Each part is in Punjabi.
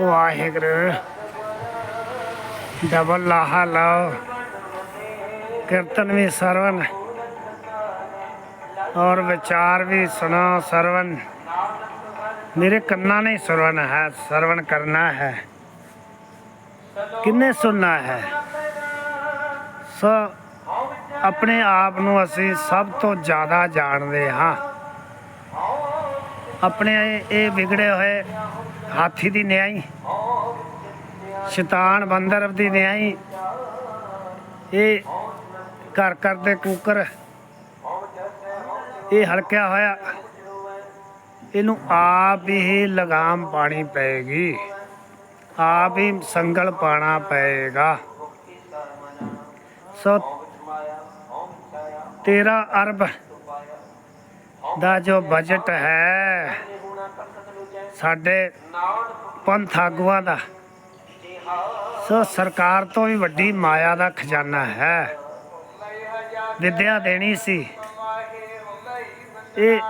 ਵਾਹਿਗੁਰੂ। ਡਬਲ ਲਾਹਾ ਲਾਓ। ਕੀਰਤਨ ਵੀ ਸਰਵਨ ਔਰ ਵਿਚਾਰ ਵੀ ਸੁਣੋ ਸਰਵਨ ਮੇਰੇ ਕੰਨਾਂ ਨੇ ਸਰਵਨ ਹੈ ਸਰਵਨ ਕਰਨਾ ਹੈ। ਕਿੰਨੇ ਸੁਣਨਾ ਹੈ। ਸੋ ਆਪਣੇ ਆਪ ਨੂੰ ਅਸੀਂ ਸਭ ਤੋਂ ਜ਼ਿਆਦਾ ਜਾਣਦੇ ਹਾਂ। ਆਪਣੇ ਇਹ- ਇਹ ਵਿਗੜੇ ਹੋਏ ਹਾਥੀ ਦੀ ਨਿਆਈ, ਸ਼ੈਤਾਨ ਬੰਦਰ ਦੀ ਨਿਆਈ, ਇਹ ਘਰ ਘਰ ਦੇ ਕੂਕਰ, ਇਹ ਹਲਕਿਆ ਹੋਇਆ, ਇਹਨੂੰ ਆਪ ਹੀ ਲਗਾਮ ਪਾਣੀ ਪਏਗੀ, ਆਪ ਹੀ ਸੰਗਲ ਪਾਣਾ ਪਏਗਾ। ਸੋ 13 ਅਰਬ ਦਾ ਜੋ ਬਜਟ ਹੈ ਸਾਡੇ ਪੰਥ ਆਗੂਆਂ ਦਾ। ਸੋ ਸਰਕਾਰ ਤੋਂ ਵੀ ਵੱਡੀ ਮਾਇਆ ਦਾ ਖਜ਼ਾਨਾ ਹੈ। ਵਿਦਿਆ ਦੇਣੀ ਸੀ। ਇਹ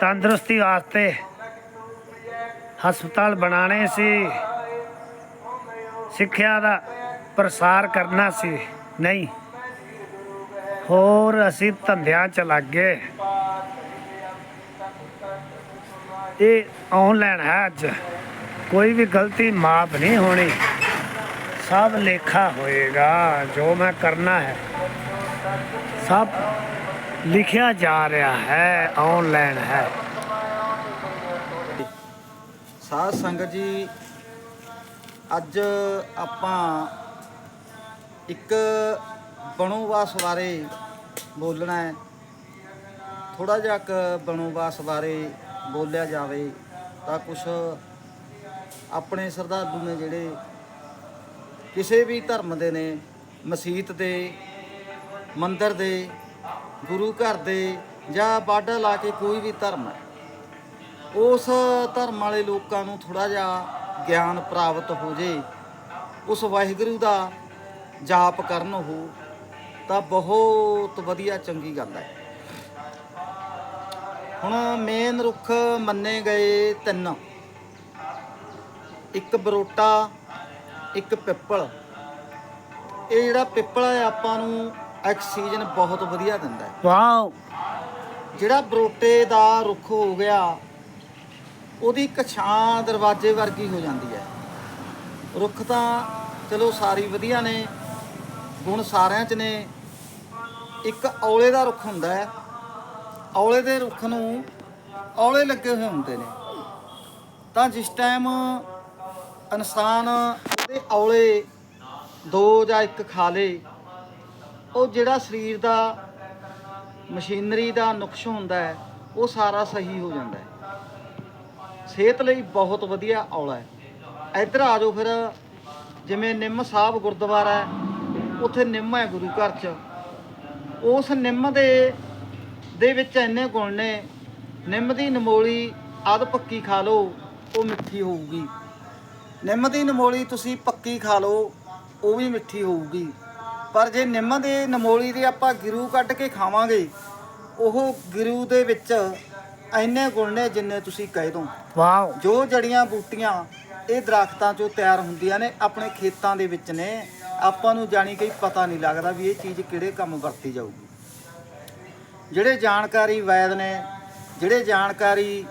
ਤੰਦਰੁਸਤੀ ਵਾਸਤੇ ਹਸਪਤਾਲ ਬਣਾਣੇ ਸੀ। ਸਿੱਖਿਆ ਦਾ ਪ੍ਰਸਾਰ ਕਰਨਾ ਸੀ। ਨਹੀਂ, ਹੋਰ ਅਸੀਂ ਧੰਦਿਆਂ ਚ ਲੱਗ ਗਏ। ਇਹ ਆਨਲਾਈਨ ਹੈ ਅੱਜ। ਕੋਈ ਵੀ ਗਲਤੀ ਮਾਫ ਨਹੀਂ ਹੋਣੀ। ਸਭ ਲੇਖਾ ਹੋਏਗਾ, ਜੋ ਮੈਂ ਕਰਨਾ ਹੈ। ਸਭ ਲਿਖਿਆ ਜਾ ਰਿਹਾ ਹੈ ਆਨਲਾਈਨ ਹੈ। ਸਾਧ ਸੰਗਤ ਜੀ, ਅੱਜ ਆਪਾਂ ਇੱਕ ਬਣੋਵਾਸ ਬਾਰੇ ਬੋਲਣਾ ਹੈ। ਥੋੜਾ ਜਿਹਾ ਕੁ ਬਣੋਵਾਸ ਬਾਰੇ ਬੋਲਿਆ ਜਾਵੇ ਤਾਂ ਕੁਝ ਆਪਣੇ ਸਰਦਾਲੂ ਨੇ ਜਿਹੜੇ ਕਿਸੇ ਵੀ ਧਰਮ ਦੇ ਨੇ, ਮਸਜਿਦ ਦੇ, ਮੰਦਰ ਦੇ, ਗੁਰੂ ਘਰ ਦੇ ਜਾਂ ਬਾਡਾ ਲਾ ਕੇ ਕੋਈ ਵੀ ਧਰਮ ਹੈ, ਉਸ ਧਰਮ ਵਾਲੇ ਲੋਕਾਂ ਨੂੰ ਥੋੜਾ ਜਿਹਾ ਗਿਆਨ ਪ੍ਰਾਪਤ ਹੋ ਜੇ, ਉਸ ਵਾਹਿਗੁਰੂ ਦਾ ਜਾਪ ਕਰਨ ਉਹ, ਤਾਂ ਬਹੁਤ ਵਧੀਆ ਚੰਗੀ ਗੱਲ ਹੈ। ਹੁਣ ਮੇਨ ਰੁੱਖ ਮੰਨੇ ਗਏ ਤਿੰਨ। ਇੱਕ ਬਰੋਟਾ ਇੱਕ ਪਿੱਪਲ। ਇਹ ਜਿਹੜਾ ਪਿੱਪਲ ਹੈ ਆਪਾਂ ਨੂੰ ਆਕਸੀਜਨ ਬਹੁਤ ਵਧੀਆ ਦਿੰਦਾ ਹੈ। ਵਾਓ। ਜਿਹੜਾ ਬਰੋਟੇ ਦਾ ਰੁੱਖ ਹੋ ਗਿਆ ਉਹਦੀ ਇੱਕ ਛਾਂ ਦਰਵਾਜ਼ੇ ਵਰਗੀ ਹੋ ਜਾਂਦੀ ਹੈ। ਰੁੱਖ ਤਾਂ ਚਲੋ ਸਾਰੀ ਵਧੀਆ ਨੇ ਗੁਣ ਸਾਰਿਆਂ 'ਚ ਨੇ। ਇੱਕ ਔਲੇ ਦਾ ਰੁੱਖ ਹੁੰਦਾ ਹੈ। ਔਲੇ ਦੇ ਰੁੱਖ ਨੂੰ ਔਲੇ ਲੱਗੇ ਹੋਏ ਹੁੰਦੇ ਨੇ। ਤਾਂ ਜਿਸ ਟਾਈਮ ਇਨਸਾਨ ਉਹਦੇ ਔਲੇ ਦੋ ਜਾਂ ਇੱਕ ਖਾ ਲੇ, ਉਹ ਜਿਹੜਾ ਸਰੀਰ ਦਾ ਮਸ਼ੀਨਰੀ ਦਾ ਨੁਕਸ ਹੁੰਦਾ ਹੈ, ਉਹ ਸਾਰਾ ਸਹੀ ਹੋ ਜਾਂਦਾ ਹੈ। ਸਿਹਤ ਲਈ ਬਹੁਤ ਵਧੀਆ ਔਲਾ ਹੈ। ਇੱਧਰ ਆ ਜਾਓ ਫਿਰ, ਜਿਵੇਂ ਨਿੰਮ ਸਾਹਿਬ ਗੁਰਦੁਆਰਾ ਹੈ, ਉੱਥੇ ਨਿੰਮ ਹੈ ਗੁਰੂ ਘਰ 'ਚ। ਉਸ ਨਿੰਮ ਦੇ ਦੇ ਵਿੱਚ ਇੰਨੇ ਗੁਣ ਨੇ ਨਿੰਮ ਦੀ ਨਮੋਲੀ ਆਦ ਪੱਕੀ ਖਾ ਲਓ ਉਹ ਮਿੱਠੀ ਹੋਊਗੀ। ਨਿੰਮ ਦੀ ਨਮੋਲੀ ਤੁਸੀਂ ਪੱਕੀ ਖਾ ਲਓ ਉਹ ਵੀ ਮਿੱਠੀ ਹੋਊਗੀ। ਪਰ ਜੇ ਨਿੰਮ ਦੇ ਨਮੋਲੀ ਦੇ ਆਪਾਂ ਗਿਰੂ ਕੱਢ ਕੇ ਖਾਵਾਂਗੇ ਉਹ ਗਿਰੂ ਦੇ ਵਿੱਚ ਇੰਨੇ ਗੁਣ ਨੇ ਜਿੰਨੇ ਤੁਸੀਂ ਕਹਿ ਦੋ ਵਾਓ। ਜੋ ਜੜੀਆਂ ਬੂਟੀਆਂ ਇਹ ਦਰਖਤਾਂ ਚੋਂ ਤਿਆਰ ਹੁੰਦੀਆਂ ਨੇ ਆਪਣੇ ਖੇਤਾਂ ਦੇ ਵਿੱਚ ਨੇ ਆਪਾਂ ਨੂੰ ਜਾਣੀ ਕਿ ਪਤਾ ਨਹੀਂ ਲੱਗਦਾ ਵੀ ਇਹ ਚੀਜ਼ ਕਿਹੜੇ ਕੰਮ ਵਰਤੀ ਜਾਊਗੀ। ਜਿਹੜੇ ਜਾਣਕਾਰੀ ਵੈਦ ਨੇ, ਜਿਹੜੇ ਜਾਣਕਾਰੀ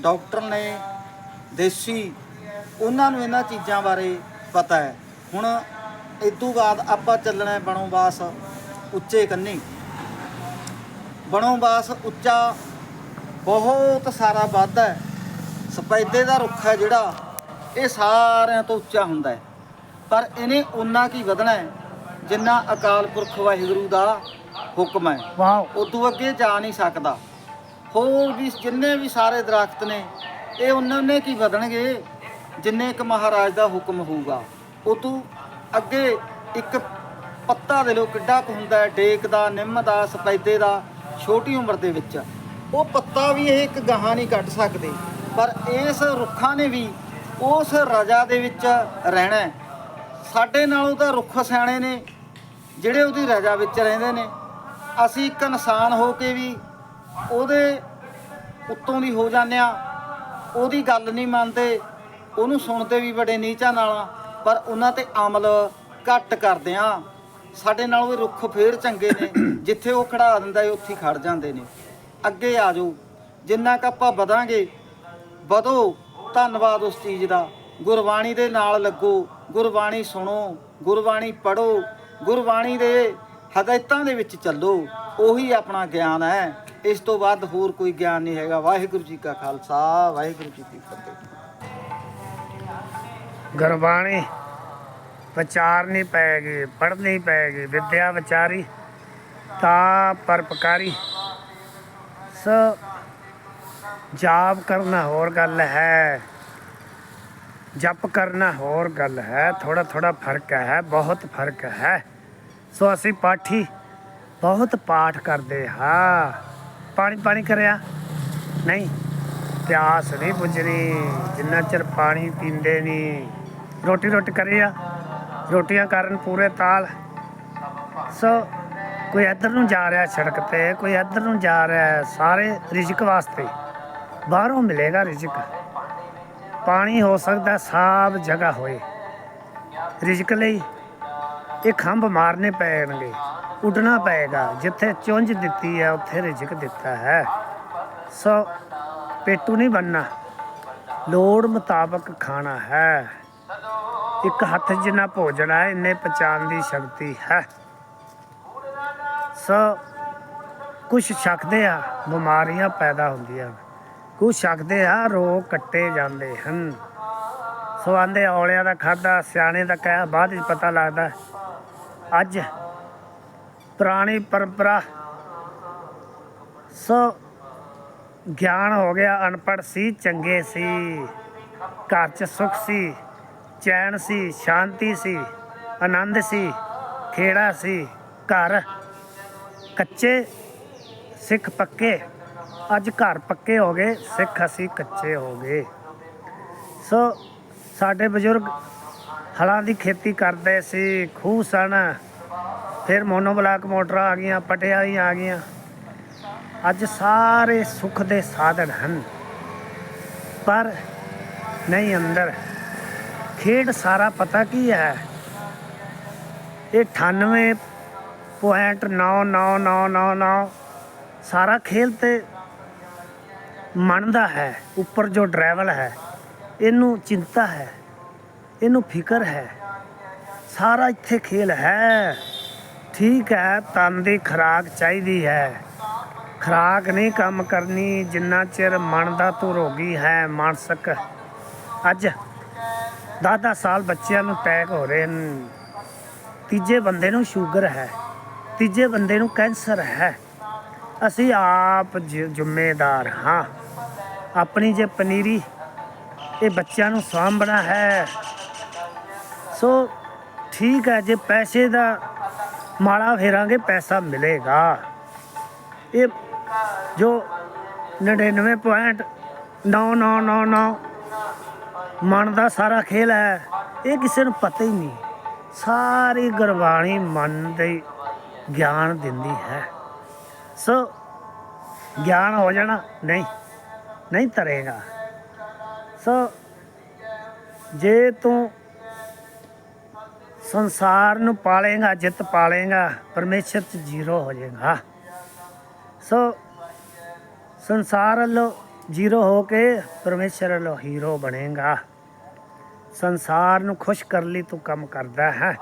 ਡਾਕਟਰ ਨੇ, ਦੇਸੀ, ਉਹਨਾਂ ਨੂੰ ਇਹਨਾਂ ਚੀਜ਼ਾਂ ਬਾਰੇ ਪਤਾ ਹੈ। ਹੁਣ ਇਦੋਂ ਬਾਅਦ ਆਪਾਂ ਚੱਲਣਾ ਹੈ ਬਣੋਵਾਸ ਉੱਚੇ ਕੰਨੀ। ਬਣੋਵਾਸ ਉੱਚਾ ਬਹੁਤ ਸਾਰਾ ਵੱਧ ਹੈ। ਸਪੈਦੇ ਦਾ ਰੁੱਖ ਹੈ ਜਿਹੜਾ, ਇਹ ਸਾਰਿਆਂ ਤੋਂ ਉੱਚਾ ਹੁੰਦਾ ਹੈ। ਪਰ ਇਹਨੇ ਉਨਾ ਕੀ ਵਧਣਾ ਹੈ ਜਿੰਨਾ ਅਕਾਲ ਪੁਰਖ ਵਾਹਿਗੁਰੂ ਦਾ ਹੁਕਮ ਹੈ। ਵਾਓ ਉਦੋਂ ਅੱਗੇ ਜਾ ਨਹੀਂ ਸਕਦਾ। ਹੋਰ ਵੀ ਜਿੰਨੇ ਵੀ ਸਾਰੇ ਦਰਖਤ ਨੇ ਇਹ ਉਹਨਾਂ ਨੇ ਕੀ ਵਧਣਗੇ ਜਿੰਨੇ ਇੱਕ ਮਹਾਰਾਜ ਦਾ ਹੁਕਮ ਹੋਊਗਾ। ਉਦੋਂ ਅੱਗੇ ਇੱਕ ਪੱਤਾ ਦੇ ਲੋ ਕਿੱਡਾ ਕੁ ਹੁੰਦਾ ਹੈ ਡੇਕ ਦਾ ਨਿੰਮ ਦਾ ਸਪੈਦੇ ਦਾ ਛੋਟੀ ਉਮਰ ਦੇ ਵਿੱਚ। ਉਹ ਪੱਤਾ ਵੀ ਇਹ ਇੱਕ ਗਾਹਾਂ ਨਹੀਂ ਕੱਢ ਸਕਦੇ। ਪਰ ਇਸ ਰੁੱਖਾਂ ਨੇ ਵੀ ਉਸ ਰਜਾ ਦੇ ਵਿੱਚ ਰਹਿਣਾ। ਸਾਡੇ ਨਾਲੋਂ ਤਾਂ ਰੁੱਖ ਸਿਆਣੇ ਨੇ ਜਿਹੜੇ ਉਹਦੀ ਰਜਾ ਵਿੱਚ ਰਹਿੰਦੇ ਨੇ। ਅਸੀਂ ਇੱਕ ਇਨਸਾਨ ਹੋ ਕੇ ਵੀ ਉਹਦੇ ਉੱਤੋਂ ਦੀ ਹੋ ਜਾਂਦੇ ਆ ਉਹਦੀ ਗੱਲ ਨਹੀਂ ਮੰਨਦੇ ਉਹਨੂੰ ਸੁਣਦੇ ਵੀ ਬੜੇ ਨੀਚਾਂ ਨਾਲ ਆ, ਪਰ ਉਹਨਾਂ ਤੇ ਅਮਲ ਘੱਟ ਕਰਦੇ ਆ ਸਾਡੇ ਨਾਲੋਂ ਵੀ ਰੁੱਖ ਫੇਰ ਚੰਗੇ ਨੇ ਜਿੱਥੇ ਉਹ ਖੜਾ ਦਿੰਦਾ ਏ ਉੱਥੇ ਹੀ ਖੜ ਜਾਂਦੇ ਨੇ। ਅੱਗੇ ਆ ਜਾਓ। ਜਿੰਨਾ ਕੁ ਆਪਾਂ ਵਧਾਂਗੇ ਵਧੋ। ਧੰਨਵਾਦ ਉਸ ਚੀਜ਼ ਦਾ। ਗੁਰਬਾਣੀ ਦੇ ਨਾਲ ਲੱਗੋ। ਗੁਰਬਾਣੀ ਸੁਣੋ। ਗੁਰਬਾਣੀ ਪੜੋ ਗੁਰਬਾਣੀ ਦੇ ਹਦਾਇਤਾਂ ਦੇ ਵਿੱਚ ਚੱਲੋ, ਉਹੀ ਆਪਣਾ ਗਿਆਨ ਹੈ। ਇਸ ਤੋਂ ਬਾਅਦ ਹੋਰ ਕੋਈ ਗਿਆਨ ਨਹੀਂ ਹੈਗਾ। ਵਾਹਿਗੁਰੂ ਜੀ ਕਾ ਖਾਲਸਾ, ਵਾਹਿਗੁਰੂ ਜੀ ਕੀ ਫਤਿਹ। ਗੁਰਬਾਣੀ ਵਿਚਾਰਨੀ ਪੈਗੀ ਪੜ੍ਹਨੀ ਪੈਗੀ ਵਿਦਿਆ ਵਿਚਾਰੀ, ਤਾ ਪਰਪਕਾਰੀ ਸ, ਜਾਪ ਕਰਨਾ ਹੋਰ ਗੱਲ ਹੈ। ਜਪ ਕਰਨਾ ਹੋਰ ਗੱਲ ਹੈ। ਥੋੜਾ ਥੋੜਾ ਫ਼ਰਕ ਹੈ, ਬਹੁਤ ਫ਼ਰਕ ਹੈ। ਸੋ ਅਸੀਂ ਪਾਠੀ ਬਹੁਤ ਪਾਠ ਕਰਦੇ ਹਾਂ ਪਾਣੀ ਪਾਣੀ ਕਰਿਆ। ਨਹੀਂ, ਪਿਆਸ ਨਹੀਂ ਬੁਝਣੀ, ਜਿੰਨਾ ਚਿਰ ਪਾਣੀ ਪੀਂਦੇ ਨਹੀਂ। ਰੋਟੀ ਰੋਟੀ ਕਰਿਆ ਰੋਟੀਆਂ ਕਰਨ ਪੂਰੇ ਤਾਲ। ਸੋ ਕੋਈ ਇੱਧਰ ਨੂੰ ਜਾ ਰਿਹਾ ਸੜਕ ਤੇ, ਕੋਈ ਇੱਧਰ ਨੂੰ ਜਾ ਰਿਹਾ ਸਾਰੇ ਰਿਜ਼ਕ ਵਾਸਤੇ। ਬਾਹਰੋਂ ਮਿਲੇਗਾ ਰਿਜ਼ਕ। ਪਾਣੀ ਹੋ ਸਕਦਾ ਸਭ ਜਗ੍ਹਾ ਹੋਏ। ਰਿਜ਼ਕ ਲਈ ਇਹ ਖੰਭ ਮਾਰਨੇ ਪੈਣਗੇ, ਉੱਡਣਾ ਪਏਗਾ। ਜਿੱਥੇ ਚੁੰਝ ਦਿੱਤੀ ਹੈ, ਉੱਥੇ ਰਿਜ਼ਕ ਦਿੱਤਾ ਹੈ। ਸੋ ਪੇਟੂ ਨਹੀਂ ਬੰਨਣਾ ਲੋੜ ਮੁਤਾਬਕ ਖਾਣਾ ਹੈ। ਇੱਕ ਹੱਥ ਜਿੰਨਾ ਭੋਜਨ ਹੈ, ਇੰਨੇ ਪਛਾਣ ਦੀ ਸ਼ਕਤੀ ਹੈ। ਸੋ ਕੁਛ ਛਕਦੇ ਆ, ਬਿਮਾਰੀਆਂ ਪੈਦਾ ਹੁੰਦੀਆਂ। ਕੁਛ ਛਕਦੇ ਆ, ਰੋਗ ਕੱਟੇ ਜਾਂਦੇ ਹਨ। ਸੋ ਆਂਦੇ ਔਲਿਆਂ ਦਾ ਖਾਦਾ ਸਿਆਣੇ ਦਾ ਕਹਿ, ਬਾਅਦ ਵਿੱਚ ਪਤਾ ਲੱਗਦਾ ਅੱਜ ਪੁਰਾਣੀ ਪਰੰਪਰਾ ਸੋ ਗਿਆਨ ਹੋ ਗਿਆ, ਅਨਪੜ੍ਹ ਸੀ, ਚੰਗੇ ਸੀ, ਘਰ 'ਚ ਸੁੱਖ ਸੀ, ਚੈਨ ਸੀ, ਸ਼ਾਂਤੀ ਸੀ, ਆਨੰਦ ਸੀ, ਖੇੜਾ ਸੀ, ਘਰ ਕੱਚੇ, ਸਿੱਖ ਪੱਕੇ। ਅੱਜ ਘਰ ਪੱਕੇ ਹੋ ਗਏ, ਸਿੱਖ ਅਸੀਂ ਕੱਚੇ ਹੋ ਗਏ। ਸੋ ਸਾਡੇ ਬਜ਼ੁਰਗ ਹਲਾਂ ਦੀ ਖੇਤੀ ਕਰਦੇ ਸੀ, ਖੂਹ ਸਨ। ਫਿਰ ਮੋਨੋਬਲਾਕ ਮੋਟਰਾਂ ਆ ਗਈਆਂ ਪਟਿਆਲੀ ਆ ਗਈਆਂ। ਅੱਜ ਸਾਰੇ ਸੁੱਖ ਦੇ ਸਾਧਨ ਹਨ। ਪਰ ਨਹੀਂ ਅੰਦਰ। ਖੇਡ ਸਾਰਾ ਪਤਾ ਕੀ ਹੈ? ਇਹ 98.99999 ਸਾਰਾ ਖੇਲ ਤੇ ਮਨ ਦਾ ਹੈ, ਉੱਪਰ ਜੋ ਡਰਾਈਵਲ ਹੈ, ਇਹਨੂੰ ਚਿੰਤਾ ਹੈ। ਇਹਨੂੰ ਫਿਕਰ ਹੈ। ਸਾਰਾ ਇੱਥੇ ਖੇਲ ਹੈ। ਠੀਕ ਹੈ, ਤਨ ਦੀ ਖਰਾਕ ਚਾਹੀਦੀ ਹੈ। ਖਰਾਕ ਨਹੀਂ ਕੰਮ ਕਰਨੀ, ਜਿੰਨਾ ਚਿਰ ਮਨ ਦਾ ਤੂੰ ਰੋਗੀ ਹੈ, ਮਾਨਸਿਕ। ਅੱਜ 10-10 ਸਾਲ ਬੱਚਿਆਂ ਨੂੰ ਅਟੈਕ ਹੋ ਰਹੇ ਨੇ ਤੀਜੇ ਬੰਦੇ ਨੂੰ ਸ਼ੂਗਰ ਹੈ। ਤੀਜੇ ਬੰਦੇ ਨੂੰ ਕੈਂਸਰ ਹੈ। ਅਸੀਂ ਆਪ ਜ- ਜ਼ਿੰਮੇਦਾਰ ਹਾਂ। ਆਪਣੀ ਜੇ ਪਨੀਰੀ ਇਹ ਬੱਚਿਆਂ ਨੂੰ ਸਾਂਭਣਾ ਹੈ। ਸੋ ਠੀਕ ਹੈ, ਜੇ ਪੈਸੇ ਦਾ ਮਾਲਾ ਫੇਰਾਂਗੇ, ਪੈਸਾ ਮਿਲੇਗਾ। ਇਹ ਜੋ 99.9999 ਮਨ ਦਾ ਸਾਰਾ ਖੇਲ ਹੈ, ਇਹ ਕਿਸੇ ਨੂੰ ਪਤਾ ਹੀ ਨਹੀਂ। ਸਾਰੀ ਗੁਰਬਾਣੀ ਮਨ ਦੇ ਗਿਆਨ ਦਿੰਦੀ ਹੈ। ਸੋ ਗਿਆਨ ਹੋ ਜਾਣਾ, ਨਹੀਂ ਨਹੀਂ ਤਰੇਗਾ। ਸੋ ਜੇ ਤੂੰ ਸੰਸਾਰ ਨੂੰ ਪਾਲੇਗਾ, ਜਿੱਤ ਪਾਲੇਗਾ, ਪਰਮੇਸ਼ਰ ਚ ਜ਼ੀਰੋ ਹੋ ਜਾਏਗਾ। ਸੋ ਸੰਸਾਰ ਵੱਲੋਂ ਜ਼ੀਰੋ ਹੋ ਕੇ ਪਰਮੇਸ਼ਰ ਵੱਲੋਂ ਹੀਰੋ ਬਣੇਗਾ। ਸੰਸਾਰ ਨੂੰ ਖੁਸ਼ ਕਰ ਲਈ ਤੂੰ ਕੰਮ ਕਰਦਾ ਹੈ।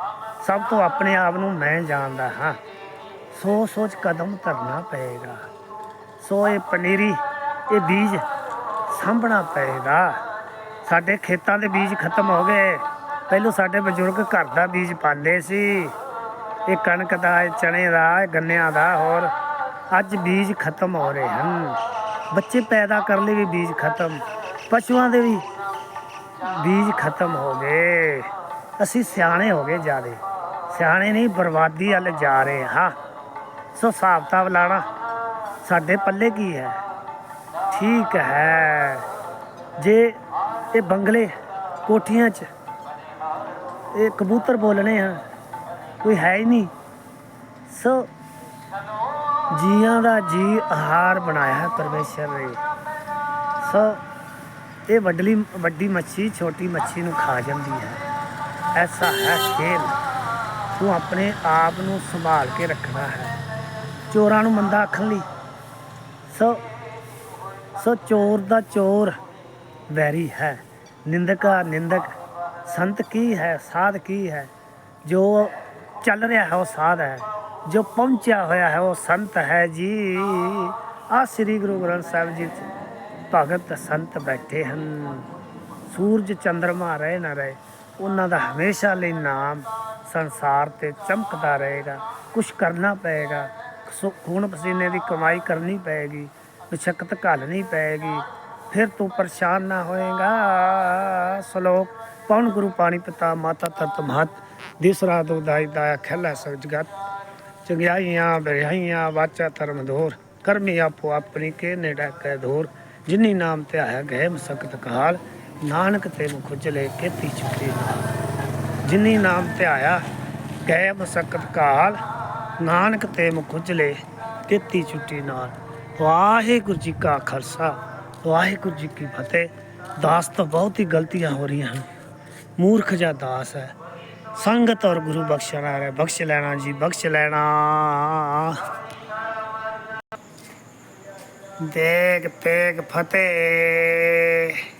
ਸਭ ਤੋਂ ਆਪਣੇ ਆਪ ਨੂੰ ਮੈਂ ਜਾਣਦਾ ਹਾਂ। ਸੋਚ ਸੋਚ ਕਦਮ ਧਰਨਾ ਪਏਗਾ। ਸੋ ਇਹ ਪਨੀਰੀ, ਇਹ ਬੀਜ ਸਾਂਭਣਾ ਪਏਗਾ। ਸਾਡੇ ਖੇਤਾਂ ਦੇ ਬੀਜ ਖਤਮ ਹੋ ਗਏ। ਪਹਿਲੋਂ ਸਾਡੇ ਬਜ਼ੁਰਗ ਘਰ ਦਾ ਬੀਜ ਪਾਉਂਦੇ ਸੀ। ਇਹ ਕਣਕ ਦਾ, ਇਹ ਚਣੇ ਦਾ, ਇਹ ਗੰਨਿਆਂ ਦਾ, ਹੋਰ ਅੱਜ ਬੀਜ ਖਤਮ ਹੋ ਰਹੇ ਹਨ। ਬੱਚੇ ਪੈਦਾ ਕਰਨ ਲਈ ਵੀ ਬੀਜ ਖਤਮ, ਪਸ਼ੂਆਂ ਦੇ ਵੀ ਬੀਜ ਖਤਮ ਹੋ ਗਏ। ਅਸੀਂ ਸਿਆਣੇ ਹੋ ਗਏ ਜਿਆਦੇ। ਸਿਆਣੇ ਨਹੀਂ, ਬਰਬਾਦੀ ਵੱਲ ਜਾ ਰਹੇ ਹਾਂ। ਸੋ ਹਿਸਾਬ ਕਿਤਾਬ ਲਾਣਾ ਸਾਡੇ ਪੱਲੇ ਕੀ ਹੈ? ਠੀਕ ਹੈ। ਜੇ ਇਹ ਬੰਗਲੇ ਕੋਠੀਆਂ 'ਚ ਇਹ ਕਬੂਤਰ ਬੋਲਣੇ ਆ। ਕੋਈ ਹੈ ਹੀ ਨਹੀਂ। ਸੋ ਜੀਆਂ ਦਾ ਜੀ ਆਹਾਰ ਬਣਾਇਆ ਹੈ ਪਰਮੇਸ਼ਰ ਨੇ। ਸੋ ਇਹ ਵੱਡਲੀ, ਵੱਡੀ ਮੱਛੀ ਛੋਟੀ ਮੱਛੀ ਨੂੰ ਖਾ ਜਾਂਦੀ ਹੈ। ਐਸਾ ਹੈ ਖੇਲ। ਤੂੰ ਆਪਣੇ ਆਪ ਨੂੰ ਸੰਭਾਲ ਕੇ ਰੱਖਣਾ ਹੈ। ਚੋਰਾਂ ਨੂੰ ਮੰਦਾ ਆਖਣ ਲਈ। ਸੋ ਸੋ ਚੋਰ ਦਾ ਚੋਰ ਵੈਰੀ ਹੈ। ਨਿੰਦਕਾ ਨਿੰਦਕ, ਸੰਤ ਕੀ ਹੈ, ਸਾਧ ਕੀ ਹੈ? ਜੋ ਚੱਲ ਰਿਹਾ ਹੈ ਉਹ ਸਾਧ ਹੈ, ਜੋ ਪਹੁੰਚਿਆ ਹੋਇਆ ਹੈ ਉਹ ਸੰਤ ਹੈ ਜੀ। ਆ ਸ੍ਰੀ ਗੁਰੂ ਗ੍ਰੰਥ ਸਾਹਿਬ ਜੀ 'ਚ ਭਗਤ ਸੰਤ ਬੈਠੇ ਹਨ। ਸੂਰਜ ਚੰਦਰਮਾ ਰਹੇ ਨਾ ਰਹੇ, ਉਹਨਾਂ ਦਾ ਹਮੇਸ਼ਾ ਲਈ ਨਾਮ ਸੰਸਾਰ ਤੇ ਚਮਕਦਾ ਰਹੇਗਾ। ਕੁਛ ਕਰਨਾ ਪਏਗਾ, ਸੋ ਖੂਨ ਪਸੀਨੇ ਦੀ ਕਮਾਈ ਕਰਨੀ ਪਏਗੀ ਮੁਸ਼ਕਲ ਘਾਲਣੀ ਪਏਗੀ। ਫਿਰ ਤੂੰ ਪਰੇਸ਼ਾਨ ਨਾ ਹੋਏਗਾ। ਸ਼ਲੋਕ ਪੌਣ ਗੁਰੂ ਪਾਣੀ ਪਿਤਾ, ਮਾਤਾ ਤਤ ਮਹਤ ਦਿਸਰਾ ਦੁਦਾਈ ਦਾ ਖੈਲਾ ਸਭ ਜਗਤ ਚੰਗਿਆਈਆਂ ਬਰਿਆਈਆਂ ਵਾਚਾ ਧਰਮ ਧੋਰ। ਕਰਮੀ ਆਪੋ ਆਪਣੀ ਕੇ ਨੇੜਾ ਕੈ ਧੋਰ। ਜਿਨੀ ਨਾਮ ਤੇ ਆਇਆ ਗਏ ਮਸਕਤ ਕਾਲ ਨਾਨਕ ਤੇ ਮੁਖ ਕੇ ਕੀਤੀ ਚੁੱਕੀ ਜਿਨੀ ਨਾਮ ਤੇ ਆਇਆ ਗਏ ਮਸਕਤ ਕਾਲ ਨਾਨਕ ਤੇ ਮੁਖ ਉਜਲੇ ਕੀਤੀ ਛੁੱਟੀ ਨਾਲ। ਵਾਹਿਗੁਰੂ ਜੀ ਕਾ ਖਾਲਸਾ। ਵਾਹਿਗੁਰੂ ਜੀ ਕੀ ਫਤਿਹ। ਦਾਸ ਤੋਂ ਬਹੁਤ ਹੀ ਗਲਤੀਆਂ ਹੋ ਰਹੀਆਂ ਹਨ। ਮੂਰਖ ਜਾਂ ਦਾਸ ਹੈ। ਸੰਗਤ ਔਰ ਗੁਰੂ ਬਖਸ਼ਣਾ ਹੈ ਬਖਸ਼ ਲੈਣਾ ਜੀ, ਬਖਸ਼ ਲੈਣਾ। ਦੇਗ ਤੇਗ ਫਤਿਹ।